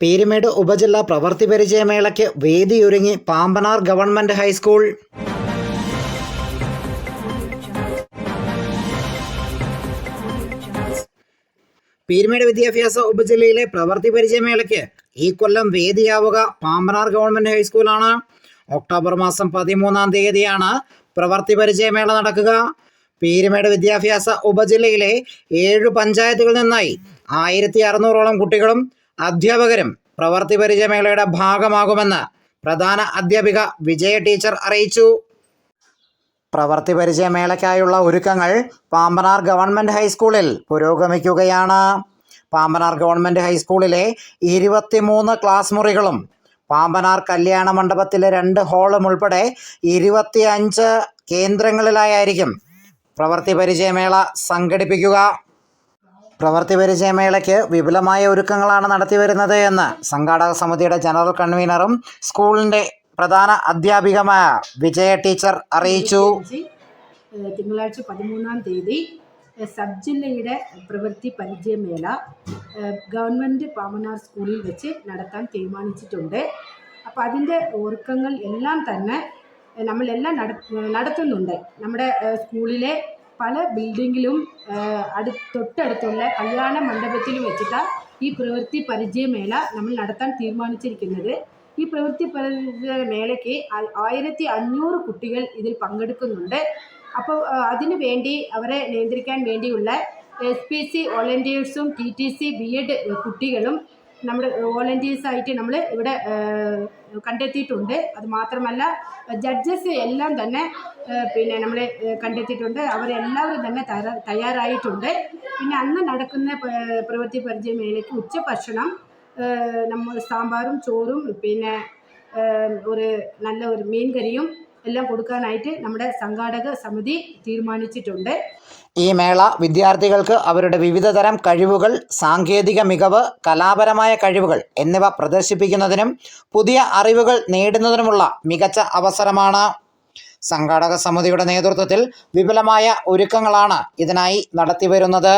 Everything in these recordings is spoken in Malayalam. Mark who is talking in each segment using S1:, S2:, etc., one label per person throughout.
S1: പീരുമേട് ഉപജില്ലാ പ്രവൃത്തി പരിചയമേളയ്ക്ക് വേദിയൊരുങ്ങി Pambanar government high school. Peermade വിദ്യാഭ്യാസ ഉപജില്ലയിലെ പ്രവൃത്തി പരിചയമേളയ്ക്ക് ഈ കൊല്ലം വേദിയാവുക പാമ്പനാർ ഗവൺമെന്റ് ഹൈസ്കൂളാണ്. ഒക്ടോബർ മാസം പതിമൂന്നാം തീയതിയാണ് പ്രവൃത്തി പരിചയമേള നടക്കുക. പീരുമേട് വിദ്യാഭ്യാസ ഉപജില്ലയിലെ ഏഴ് പഞ്ചായത്തുകളിൽ നിന്നായി ആയിരത്തി അറുന്നൂറോളം കുട്ടികളും അധ്യാപകരും പ്രവൃത്തി പരിചയമേളയുടെ ഭാഗമാകുമെന്ന് പ്രധാന അധ്യാപിക വിജയ ടീച്ചർ അറിയിച്ചു. പ്രവൃത്തി പരിചയമേളയ്ക്കായുള്ള ഒരുക്കങ്ങൾ പാമ്പനാർ ഗവൺമെന്റ് ഹൈസ്കൂളിൽ പുരോഗമിക്കുകയാണ്. പാമ്പനാർ ഗവൺമെന്റ് ഹൈസ്കൂളിലെ ഇരുപത്തിമൂന്ന് ക്ലാസ് മുറികളും പാമ്പനാർ കല്യാണ മണ്ഡപത്തിലെ രണ്ട് ഹാളും ഉൾപ്പെടെ ഇരുപത്തിയഞ്ച് കേന്ദ്രങ്ങളിലായിരിക്കും പ്രവൃത്തി പരിചയമേള സംഘടിപ്പിക്കുക. പ്രവൃത്തി പരിചയമേളയ്ക്ക് വിപുലമായ ഒരുക്കങ്ങളാണ് നടത്തിവരുന്നത് എന്ന് സംഘാടക സമിതിയുടെ ജനറൽ കൺവീനറും സ്കൂളിന്റെ പ്രധാന അധ്യാപികമായ വിജയ ടീച്ചർ അറിയിച്ചു.
S2: തിങ്കളാഴ്ച പതിമൂന്നാം തീയതി സബ് ജില്ലയുടെ പ്രവൃത്തി പരിചയമേള ഗവൺമെന്റ് പാമനാർ സ്കൂളിൽ വെച്ച് നടത്താൻ തീരുമാനിച്ചിട്ടുണ്ട്. അപ്പോൾ അതിന്റെ ഒരുക്കങ്ങൾ എല്ലാം തന്നെ നമ്മളെല്ലാം നട നടത്തുന്നുണ്ട്. നമ്മുടെ സ്കൂളിലെ പല ബിൽഡിങ്ങിലും അടുത്ത് അടു തൊട്ടടുത്തുള്ള കല്യാണ മണ്ഡപത്തിലും വെച്ചിട്ടാണ് ഈ പ്രവൃത്തി പരിചയമേള നമ്മൾ നടത്താൻ തീരുമാനിച്ചിരിക്കുന്നത്. ഈ പ്രവൃത്തി പരിചയ മേളയ്ക്ക് ആയിരത്തി അഞ്ഞൂറ് കുട്ടികൾ ഇതിൽ പങ്കെടുക്കുന്നുണ്ട്. അപ്പോൾ അതിനു വേണ്ടി അവരെ നിയന്ത്രിക്കാൻ വേണ്ടിയുള്ള S P C വോളണ്ടിയേഴ്സും T T C B Ed കുട്ടികളും നമ്മുടെ വോളണ്ടിയേഴ്സായിട്ട് നമ്മൾ ഇവിടെ കണ്ടെത്തിയിട്ടുണ്ട്. അത് മാത്രമല്ല ജഡ്ജസ് എല്ലാം തന്നെ പിന്നെ നമ്മൾ കണ്ടെത്തിയിട്ടുണ്ട്. അവരെല്ലാവരും തന്നെ തയ്യാറായിട്ടുണ്ട്. പിന്നെ അന്ന് നടക്കുന്ന പ്രവൃത്തി ഉച്ചഭക്ഷണം ഏഹ് നമ്മൾ സാമ്പാറും ചോറും പിന്നെ ഒരു നല്ല ഒരു മീൻ കറിയും എല്ലാം കൊടുക്കാനായിട്ട് നമ്മുടെ സംഘാടക സമിതി തീരുമാനിച്ചിട്ടുണ്ട്.
S1: ഈ മേള വിദ്യാർത്ഥികൾക്ക് അവരുടെ വിവിധതരം കഴിവുകൾ സാങ്കേതിക മികവ് കലാപരമായ കഴിവുകൾ എന്നിവ പ്രദർശിപ്പിക്കുന്നതിനും പുതിയ അറിവുകൾ നേടുന്നതിനുമുള്ള മികച്ച അവസരമാണ്. സംഘാടക സമിതിയുടെ നേതൃത്വത്തിൽ വിപുലമായ ഒരുക്കങ്ങളാണ് ഇതിനായി നടത്തിവരുന്നത്.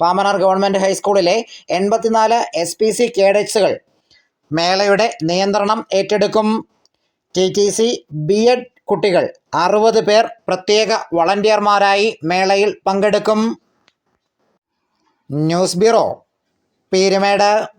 S1: പാമനാർ ഗവൺമെന്റ് ഹൈസ്കൂളിലെ എൺപത്തിനാല് എസ് പി സി കേഡറ്റ്സുകൾ മേളയുടെ നിയന്ത്രണം ഏറ്റെടുക്കും. T T C B Ed കുട്ടികൾ. അറുപത് പേർ പ്രത്യേക വളണ്ടിയർമാരായി മേളയിൽ പങ്കെടുക്കും. News bureau Peermade.